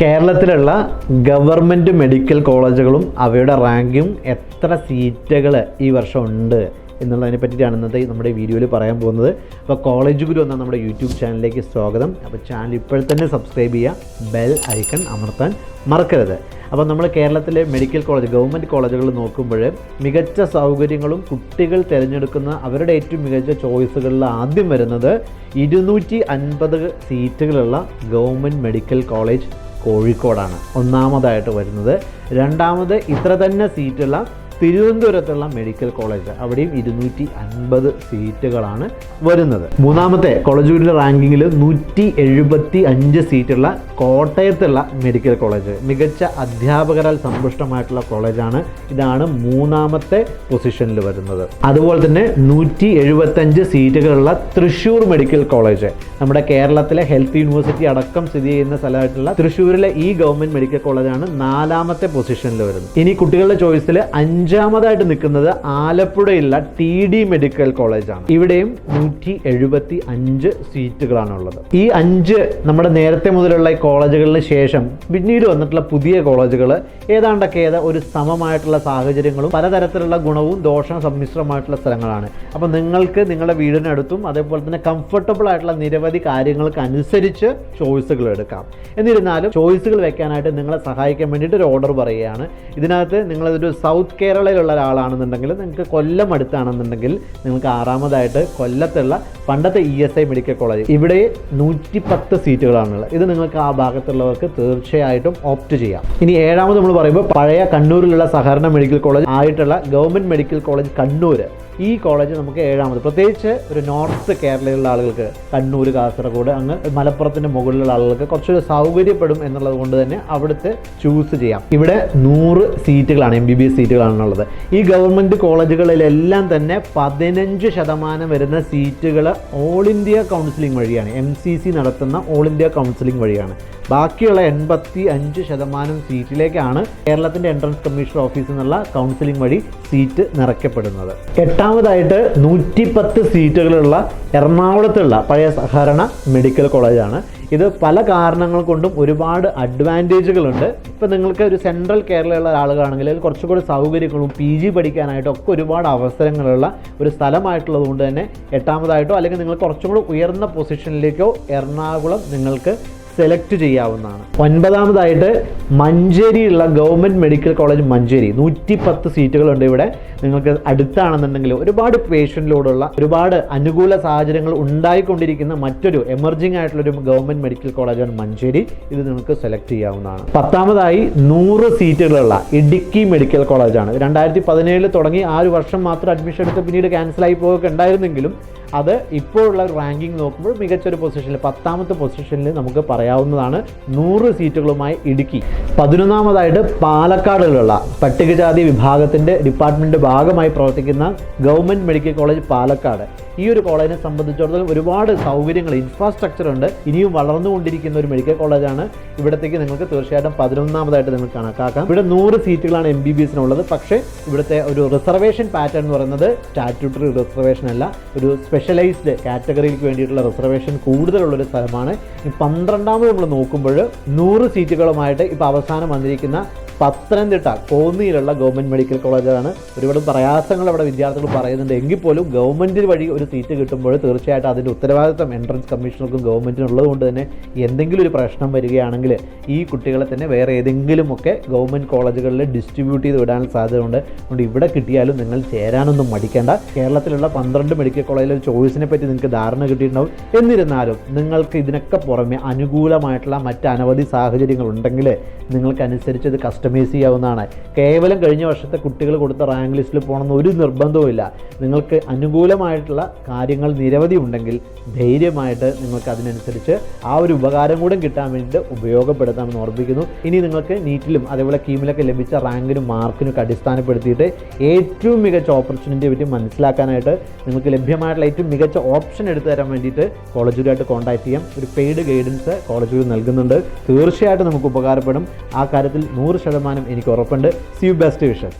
കേരളത്തിലുള്ള government medical കോളേജുകളും അവയുടെ റാങ്കും എത്ര സീറ്റുകൾ ഈ വർഷം ഉണ്ട് എന്നുള്ളതിനെ പറ്റിയിട്ടാണ് ഇന്നത്തെ നമ്മുടെ വീഡിയോയിൽ പറയാൻ പോകുന്നത്. അപ്പോൾ കോളേജ് ഗുരു എന്ന നമ്മുടെ യൂട്യൂബ് ചാനലിലേക്ക് സ്വാഗതം. അപ്പോൾ ചാനൽ ഇപ്പോൾ തന്നെ സബ്സ്ക്രൈബ് ചെയ്യുക ബെൽ ഐക്കൺ അമർത്താൻ മറക്കരുത്. അപ്പോൾ നമ്മൾ കേരളത്തിലെ മെഡിക്കൽ കോളേജ് ഗവൺമെന്റ് കോളേജുകൾ നോക്കുമ്പോൾ മികച്ച സൗകര്യങ്ങളും കുട്ടികൾ തിരഞ്ഞെടുക്കുന്ന അവരുടെ ഏറ്റവും മികച്ച ചോയ്സുകളിൽ ആദ്യം വരുന്നത് ഇരുന്നൂറ്റി അൻപത് സീറ്റുകളുള്ള ഗവൺമെന്റ് മെഡിക്കൽ കോളേജ് കോഴിക്കോടാണ്. ഒന്നാമതായിട്ട് വരുന്നത്. രണ്ടാമത് ഇത്ര തന്നെ സീറ്റുള്ള തിരുവനന്തപുരത്തുള്ള മെഡിക്കൽ കോളേജ്. അവിടെയും ഇരുന്നൂറ്റി അൻപത് സീറ്റുകളാണ് വരുന്നത്. മൂന്നാമത്തെ കോളേജുകളുടെ റാങ്കിങ്ങിൽ നൂറ്റി എഴുപത്തി അഞ്ച് സീറ്റുള്ള കോട്ടയത്തുള്ള മെഡിക്കൽ കോളേജ്. മികച്ച അധ്യാപകരാൽ സമ്പുഷ്ടമായിട്ടുള്ള കോളേജാണ് ഇതാണ് മൂന്നാമത്തെ പൊസിഷനിൽ വരുന്നത്. അതുപോലെ തന്നെ നൂറ്റി എഴുപത്തഞ്ച് സീറ്റുകളുള്ള തൃശ്ശൂർ മെഡിക്കൽ കോളേജ്. നമ്മുടെ കേരളത്തിലെ ഹെൽത്ത് യൂണിവേഴ്സിറ്റി അടക്കം സ്ഥിതി ചെയ്യുന്ന സ്ഥലമായിട്ടുള്ള തൃശ്ശൂരിലെ ഈ ഗവൺമെന്റ് മെഡിക്കൽ കോളേജാണ് നാലാമത്തെ പൊസിഷനിൽ വരുന്നത്. ഇനി കുട്ടികളുടെ ചോയ്സിൽ അഞ്ചാമതായിട്ട് നിൽക്കുന്നത് ആലപ്പുഴയിലുള്ള ടി ഡി മെഡിക്കൽ കോളേജാണ് ഇവിടെയും നൂറ്റി എഴുപത്തി അഞ്ച് സീറ്റുകളാണുള്ളത്. ഈ അഞ്ച് നമ്മുടെ നേരത്തെ മുതലുള്ള ഈ കോളേജുകളിന് ശേഷം പിന്നീട് വന്നിട്ടുള്ള പുതിയ കോളേജുകൾ ഏതാണ്ടൊക്കെ ഏതാ ഒരു സമമായിട്ടുള്ള സാഹചര്യങ്ങളും പലതരത്തിലുള്ള ഗുണവും ദോഷവും സമ്മിശ്രമായിട്ടുള്ള സ്ഥലങ്ങളാണ്. അപ്പോൾ നിങ്ങൾക്ക് നിങ്ങളുടെ വീടിനടുത്തും അതേപോലെ തന്നെ കംഫർട്ടബിൾ ആയിട്ടുള്ള നിരവധി കാര്യങ്ങൾക്ക് അനുസരിച്ച് ചോയ്സുകൾ എടുക്കാം. എന്നിരുന്നാലും ചോയ്സുകൾ വെക്കാനായിട്ട് നിങ്ങളെ സഹായിക്കാൻ വേണ്ടിയിട്ട് ഒരു ഓർഡർ പറയുകയാണ്. ഇതിനകത്ത് നിങ്ങളൊരു സൗത്ത് കേരളയിലുള്ള ഒരാളാണെന്നുണ്ടെങ്കിൽ നിങ്ങൾക്ക് കൊല്ലം അടുത്താണെന്നുണ്ടെങ്കിൽ നിങ്ങൾക്ക് ആറാമതായിട്ട് കൊല്ലത്തുള്ള പണ്ടത്തെ E S I medical college ഇവിടെ നൂറ്റി പത്ത് സീറ്റുകളാണുള്ളത്. ഇത് നിങ്ങൾക്ക് ആ ഭാഗത്തുള്ളവർക്ക് തീർച്ചയായിട്ടും ഓപ്റ്റ് ചെയ്യാം. ഇനി ഏഴാമത് നമ്മൾ പറയുമ്പോൾ പഴയ കണ്ണൂരിലുള്ള സഹകരണ മെഡിക്കൽ കോളേജ് ആയിട്ടുള്ള ഗവൺമെന്റ് മെഡിക്കൽ കോളേജ് കണ്ണൂർ ഈ കോളേജ് നമുക്ക് ഏഴാമത്. പ്രത്യേകിച്ച് ഒരു നോർത്ത് കേരളയിലുള്ള ആളുകൾക്ക് കണ്ണൂർ കാസർഗോഡ് അങ്ങ് മലപ്പുറത്തിന്റെ മുകളിലുള്ള ആളുകൾക്ക് കുറച്ചൊരു സൗകര്യപ്പെടും എന്നുള്ളത് കൊണ്ട് തന്നെ അവിടുത്തെ ചൂസ് ചെയ്യാം. ഇവിടെ നൂറ് സീറ്റുകളാണ് എം ബി ബി എസ് സീറ്റുകളാണുള്ളത്. ഈ ഗവൺമെന്റ് കോളേജുകളിലെല്ലാം തന്നെ പതിനഞ്ച് ശതമാനം വരുന്ന സീറ്റുകൾ ഓൾ ഇന്ത്യ കൗൺസിലിംഗ് വഴിയാണ്. എം സി സി നടത്തുന്ന ഓൾ ഇന്ത്യ കൗൺസിലിംഗ് വഴിയാണ്. ബാക്കിയുള്ള എൺപത്തി അഞ്ച് ശതമാനം സീറ്റിലേക്കാണ് കേരളത്തിന്റെ എൻട്രൻസ് കമ്മീഷൻ ഓഫീസിൽ നിന്നുള്ള കൗൺസിലിംഗ് വഴി സീറ്റ് നിറയ്ക്കപ്പെടുന്നത്. എട്ടാമതായിട്ട് നൂറ്റി പത്ത് സീറ്റുകളുള്ള എറണാകുളത്തുള്ള പഴയ സഹകരണ മെഡിക്കൽ കോളേജാണ്. ഇത് പല കാരണങ്ങൾ കൊണ്ടും ഒരുപാട് അഡ്വാന്റേജുകളുണ്ട്. ഇപ്പോൾ നിങ്ങൾക്ക് ഒരു സെൻട്രൽ കേരളയുള്ള ആളുകളാണെങ്കിൽ കുറച്ചുകൂടി സൗകര്യങ്ങളും പി ജി പഠിക്കാനായിട്ടും ഒക്കെ ഒരുപാട് അവസരങ്ങളുള്ള ഒരു സ്ഥലമായിട്ടുള്ളത് കൊണ്ട് തന്നെ എട്ടാമതായിട്ടോ അല്ലെങ്കിൽ നിങ്ങൾ കുറച്ചും കൂടി ഉയർന്ന പൊസിഷനിലേക്കോ എറണാകുളം നിങ്ങൾക്ക് സെലക്ട് ചെയ്യാവുന്നതാണ്. ഒൻപതാമതായിട്ട് മഞ്ചേരിയുള്ള ഗവൺമെന്റ് മെഡിക്കൽ കോളേജ് മഞ്ചേരി. നൂറ്റി പത്ത് സീറ്റുകളുണ്ട് ഇവിടെ. നിങ്ങൾക്ക് അടുത്താണെന്നുണ്ടെങ്കിൽ ഒരുപാട് പേഷ്യന്റിലോടുള്ള ഒരുപാട് അനുകൂല സാഹചര്യങ്ങൾ ഉണ്ടായിക്കൊണ്ടിരിക്കുന്ന മറ്റൊരു എമർജിംഗ് ആയിട്ടുള്ളൊരു ഗവൺമെന്റ് മെഡിക്കൽ കോളേജാണ് മഞ്ചേരി. ഇത് നിങ്ങൾക്ക് സെലക്ട് ചെയ്യാവുന്നതാണ്. പത്താമതായി നൂറ് സീറ്റുകളുള്ള ഇടുക്കി മെഡിക്കൽ കോളേജാണ് രണ്ടായിരത്തി പതിനേഴിൽ തുടങ്ങി ആ ഒരു വർഷം മാത്രം അഡ്മിഷൻ എടുത്ത് പിന്നീട് ക്യാൻസലായി പോവുക ഉണ്ടായിരുന്നെങ്കിലും അത് ഇപ്പോഴുള്ള റാങ്കിങ് നോക്കുമ്പോൾ മികച്ചൊരു പൊസിഷനിൽ പത്താമത്തെ പൊസിഷനിൽ നമുക്ക് പറയാവുന്നതാണ് നൂറ് സീറ്റുകളുമായി ഇടുക്കി. പതിനൊന്നാമതായിട്ട് പാലക്കാടിലുള്ള പട്ടികജാതി വിഭാഗത്തിന്റെ ഡിപ്പാർട്ട്മെന്റ് ഭാഗമായി പ്രവർത്തിക്കുന്ന ഗവൺമെന്റ് മെഡിക്കൽ കോളേജ് പാലക്കാട്. ഈ ഒരു കോളേജിനെ സംബന്ധിച്ചിടത്തോളം ഒരുപാട് സൗകര്യങ്ങൾ ഇൻഫ്രാസ്ട്രക്ചർ ഉണ്ട്. ഇനിയും വളർന്നുകൊണ്ടിരിക്കുന്ന ഒരു മെഡിക്കൽ കോളേജാണ് ഇവിടത്തേക്ക് നിങ്ങൾക്ക് തീർച്ചയായിട്ടും പതിനൊന്നാമതായിട്ട് നിങ്ങൾ കണക്കാക്കാം ഇവിടെ നൂറ് സീറ്റുകളാണ് എം ബി ബി എസിനുള്ളത് പക്ഷേ ഇവിടുത്തെ ഒരു റിസർവേഷൻ പാറ്റേൺ എന്ന് പറയുന്നത് സ്റ്റാറ്റ്യൂട്ടറി റിസർവേഷൻ അല്ല ഒരു സ്പെഷ്യലൈസ്ഡ് കാറ്റഗറിക്ക് വേണ്ടിയിട്ടുള്ള റിസർവേഷൻ കൂടുതലുള്ളൊരു സ്ഥലമാണ്. ഈ പന്ത്രണ്ടാമത് നമ്മൾ നോക്കുമ്പോൾ നൂറ് സീറ്റുകളുമായിട്ട് ഇപ്പോൾ അവസാനം വന്നിരിക്കുന്ന പത്തനംതിട്ട കോന്നിയിലുള്ള ഗവൺമെന്റ് മെഡിക്കൽ കോളേജാണ് ഒരുപാട് പ്രയാസങ്ങൾ അവിടെ വിദ്യാർത്ഥികൾ പറയുന്നുണ്ട്. എങ്കിൽ പോലും ഗവൺമെന്റ് വഴി ഒരു സീറ്റ് കിട്ടുമ്പോൾ തീർച്ചയായിട്ടും അതിന്റെ ഉത്തരവാദിത്തം എൻട്രൻസ് കമ്മീഷണർക്കും ഗവൺമെന്റിനും ഉള്ളതുകൊണ്ട് തന്നെ എന്തെങ്കിലും ഒരു പ്രശ്നം വരികയാണെങ്കിൽ ഈ കുട്ടികളെ തന്നെ വേറെ ഏതെങ്കിലുമൊക്കെ ഗവൺമെന്റ് കോളേജുകളിൽ ഡിസ്ട്രിബ്യൂട്ട് ചെയ്ത് വിടാൻ സാധ്യതയുണ്ട്. അതുകൊണ്ട് ഇവിടെ കിട്ടിയാലും നിങ്ങൾ ചേരാനൊന്നും മടിക്കേണ്ട. കേരളത്തിലുള്ള പന്ത്രണ്ട് മെഡിക്കൽ കോളേജിലെ ചോയ്സിനെ പറ്റി നിങ്ങൾക്ക് ധാരണ കിട്ടിയിട്ടുണ്ടാവും. എന്നിരുന്നാലും നിങ്ങൾക്ക് ഇതിനൊക്കെ പുറമെ അനുകൂലമായിട്ടുള്ള മറ്റ് അനവധി സാഹചര്യങ്ങൾ ഉണ്ടെങ്കിൽ നിങ്ങൾക്കനുസരിച്ച് ഇത് കസ്റ്റമൈസ് ചെയ്യാവുന്നതാണ്. കേവലം കഴിഞ്ഞ വർഷത്തെ കുട്ടികൾ കൊടുത്ത റാങ്ക് ലിസ്റ്റിൽ പോകണമെന്ന് ഒരു നിർബന്ധവുമില്ല. നിങ്ങൾക്ക് അനുകൂലമായിട്ടുള്ള കാര്യങ്ങൾ നിരവധി ഉണ്ടെങ്കിൽ ധൈര്യമായിട്ട് നിങ്ങൾക്ക് അതിനനുസരിച്ച് ആ ഒരു ഉപകാരം കൂടെ കിട്ടാൻ വേണ്ടിയിട്ട് ഉപയോഗപ്പെടുത്താമെന്ന് ഓർമ്മിക്കുന്നു. ഇനി നിങ്ങൾക്ക് നീറ്റിലും അതേപോലെ കീമിലൊക്കെ ലഭിച്ച റാങ്കിനും മാർക്കിനും ഒക്കെ അടിസ്ഥാനപ്പെടുത്തിയിട്ട് ഏറ്റവും മികച്ച ഓപ്പർച്യൂണിറ്റിയെ പറ്റി മനസ്സിലാക്കാനായിട്ട് നിങ്ങൾക്ക് ലഭ്യമായിട്ടുള്ള ഏറ്റവും മികച്ച ഓപ്ഷൻ എടുത്തു തരാൻ വേണ്ടിയിട്ട് കോളേജുമായിട്ട് കോൺടാക്ട് ചെയ്യാം. ഒരു പെയ്ഡ് ഗൈഡൻസ് കോളേജുകൾ നൽകുന്നുണ്ട്. തീർച്ചയായിട്ടും നമുക്ക് ഉപകാരപ്പെടും. ആ കാര്യത്തിൽ നൂറ് ശതമാനം എനിക്ക് ഉറപ്പുണ്ട്. C you best vision